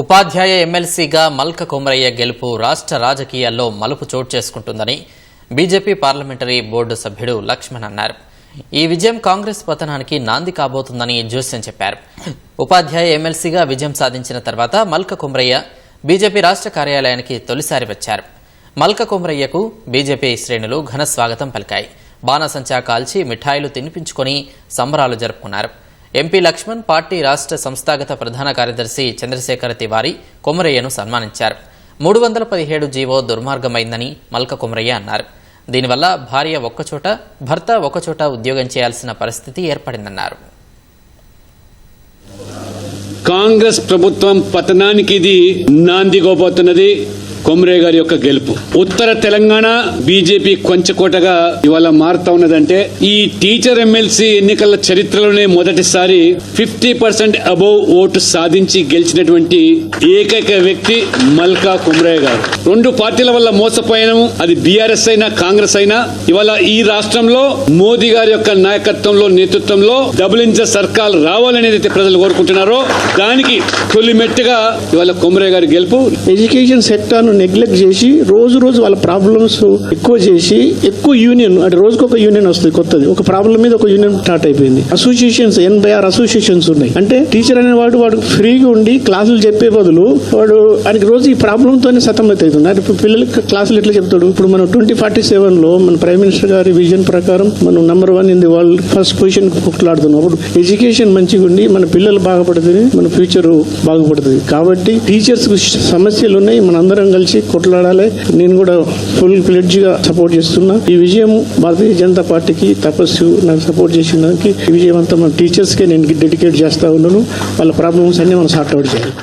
ఉపాధ్యాయ ఎమ్మెల్సీగా మల్క కొమరయ్య గెలుపు రాష్ట్ర రాజకీయాల్లో మలుపు చోటు చేసుకుంటుందని బీజేపీ పార్లమెంటరీ బోర్డు సభ్యుడు లక్ష్మణ్ అన్నారు. ఈ విజయం కాంగ్రెస్ పతనానికి నాంది కాబోతుందని జోస్యం చెప్పారు. ఉపాధ్యాయ ఎమ్మెల్సీగా విజయం సాధించిన తర్వాత మల్క కొమరయ్య బీజేపీ రాష్ట్ర కార్యాలయానికి తొలిసారి వచ్చారు. మల్క కొమరయ్యకు బీజేపీ శ్రేణులు ఘన స్వాగతం పలికాయి. బాణసంచా కాల్చి మిఠాయిలు తినిపించుకొని సంబరాలు జరుపుకున్నారు. ఎంపీ లక్ష్మణ్ పార్టీ రాష్ట్ర సంస్థాగత ప్రధాన కార్యదర్శి చంద్రశేఖర తివారి కొమరయ్యను సన్మానించారు. మూడు వందల పదిహేడు జీవో దుర్మార్గమైందని మల్క కొమరయ్య అన్నారు. దీనివల్ల భార్య ఒక్కచోట భర్త ఒకచోట ఉద్యోగం చేయాల్సిన పరిస్థితి ఏర్పడిందన్నారు. కాంగ్రెస్ ప్రభుత్వం పతనానికి ఇది నాందిగోపోతున్నది కొమ్రే గారి యొక్క గెలుపు. ఉత్తర తెలంగాణ బీజేపీ కొంచెకోటగా ఇవాళ మారుతా ఉన్నదంటే ఈ టీచర్ ఎమ్మెల్సీ ఎన్నికల చరిత్రలోనే మొదటిసారి ఫిఫ్టీ పర్సెంట్ అబోవ్ ఓటు సాధించి గెలిచినటువంటి ఏకైక వ్యక్తి మల్కా కుమ్రే గారు. రెండు పార్టీల వల్ల మోసపోయాము. అది బీఆర్ఎస్ అయినా కాంగ్రెస్ అయినా. ఇవాళ ఈ రాష్ట్రంలో మోదీ గారి యొక్క నాయకత్వంలో నేతృత్వంలో డబుల్ ఇంజన్ సర్కార్ రావాలనేది అయితే ప్రజలు కోరుకుంటున్నారో దానికి తొలి మెట్టుగా ఇవాళ కొమరే గారి గెలుపు. ఎడ్యుకేషన్ సెక్టర్ను నెగ్లెక్ట్ చేసి రోజు రోజు వాళ్ళ ప్రాబ్లమ్స్ ఎక్కువ చేసి ఎక్కువ యూనియన్ అంటే రోజుకు ఒక యూనియన్ వస్తుంది కొత్తది. ఒక ప్రాబ్లం మీద ఒక యూనియన్ స్టార్ట్ అయిపోయింది. అసోసియేషన్స్ ఎనభై ఆరు అసోసియేషన్స్ ఉన్నాయి. అంటే టీచర్ అనేవాడు వాడు ఫ్రీగా ఉండి క్లాసులు చెప్పే బదులు వాడు ఆయనకి రోజు ఈ ప్రాబ్లంతోనే సతమైతుంది సతమవుతుంది అంటే ఇప్పుడు పిల్లలకి క్లాసులు ఎట్లా చెప్తాడు? ఇప్పుడు మనం ట్వంటీ ఫార్టీ సెవెన్లో మన ప్రైమ్ మినిస్టర్ గారి విజన్ ప్రకారం మనం number one in the world first position కొట్లాడుతున్నాం. అప్పుడు ఎడ్యుకేషన్ మంచిగా ఉండి మన పిల్లలు బాగుపడుతుంది మన ఫ్యూచర్ బాగుపడుతుంది. కాబట్టి టీచర్స్ సమస్యలు ఉన్నాయి. మనందరం అందరం కలిసి కొట్లాడాలి. నేను కూడా ఫుల్ ఫ్లెడ్జ్గా సపోర్ట్ చేస్తున్నా. ఈ విజయం భారతీయ జనతా పార్టీకి తపస్సు నాకు సపోర్ట్ చేసిన దానికి ఈ విజయం అంతా మన టీచర్స్ కే నేను డెడికేట్ చేస్తా ఉన్నాను. వాళ్ళ ప్రాబ్లమ్స్ అన్ని మనం సార్ట్ అవుట్ చేయాలి.